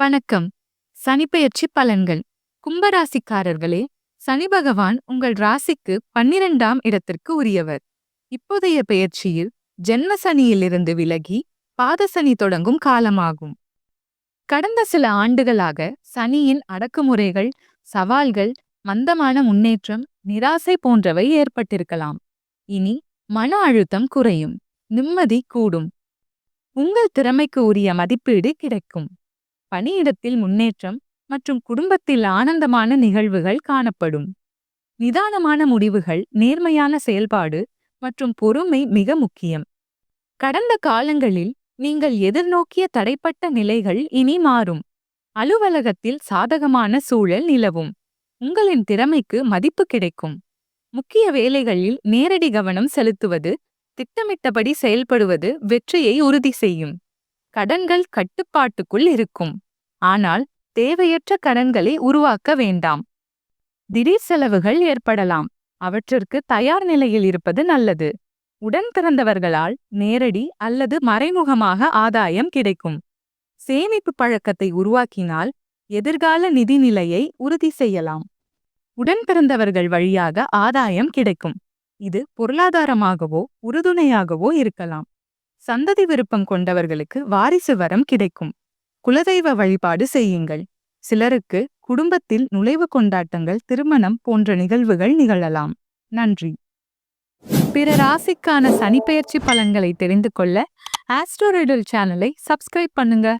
வணக்கம். சனிப்பெயர்ச்சி பலன்கள். கும்பராசிக்காரர்களே சனி பகவான் உங்கள் ராசிக்கு பன்னிரெண்டாம் இடத்திற்கு உரியவர். இப்போதைய பெயர்ச்சியில் ஜென்ம சனியிலிருந்து விலகி பாதசனி தொடங்கும் காலமாகும். கடந்த சில ஆண்டுகளாக சனியின் அடக்குமுறைகள் சவால்கள் மந்தமான முன்னேற்றம் நிராசை போன்றவை ஏற்பட்டிருக்கலாம். இனி மன அழுத்தம் குறையும். நிம்மதி கூடும். உங்கள் திறமைக்கு உரிய மதிப்பீடு கிடைக்கும். பணியிடத்தில் முன்னேற்றம் மற்றும் குடும்பத்தில் ஆனந்தமான நிகழ்வுகள் காணப்படும். நிதானமான முடிவுகள் நேர்மையான செயல்பாடு மற்றும் பொறுமை மிக முக்கியம். கடந்த காலங்களில் நீங்கள் எதிர்நோக்கிய தடைப்பட்ட நிலைகள் இனி மாறும். அலுவலகத்தில் சாதகமான சூழல் நிலவும். உங்களின் திறமைக்கு மதிப்பு கிடைக்கும். முக்கிய வேலைகளில் நேரடி கவனம் செலுத்துவது திட்டமிட்டபடி செயல்படுவது வெற்றியை உறுதி செய்யும். கடன்கள் கட்டுப்பாட்டுக்குள் இருக்கும். ஆனால் தேவையற்ற கடன்களை உருவாக்க வேண்டாம். திடீர் செலவுகள் ஏற்படலாம். அவற்றிற்கு தயார் நிலையில் இருப்பது நல்லது. உடன் பிறந்தவர்களால் நேரடி அல்லது மறைமுகமாக ஆதாயம் கிடைக்கும். சேமிப்பு பழக்கத்தை உருவாக்கினால் எதிர்கால நிதி நிலையை உறுதி செய்யலாம். உடன் பிறந்தவர்கள் வழியாக ஆதாயம் கிடைக்கும். இது பொருளாதாரமாகவோ உறுதுணையாகவோ இருக்கலாம். சந்ததி விருப்பம் கொண்டவர்களுக்கு வாரிசு வரம் கிடைக்கும். குலதெய்வ வழிபாடு செய்யுங்கள். சிலருக்கு குடும்பத்தில் நுழைவு கொண்டாட்டங்கள் திருமணம் போன்ற நிகழ்வுகள் நிகழலாம். நன்றி. பிற ராசிக்கான சனிப்பெயர்ச்சி பலன்களை தெரிந்து கொள்ள ஆஸ்ட்ரோரிடல் சேனலை சப்ஸ்கிரைப் பண்ணுங்க.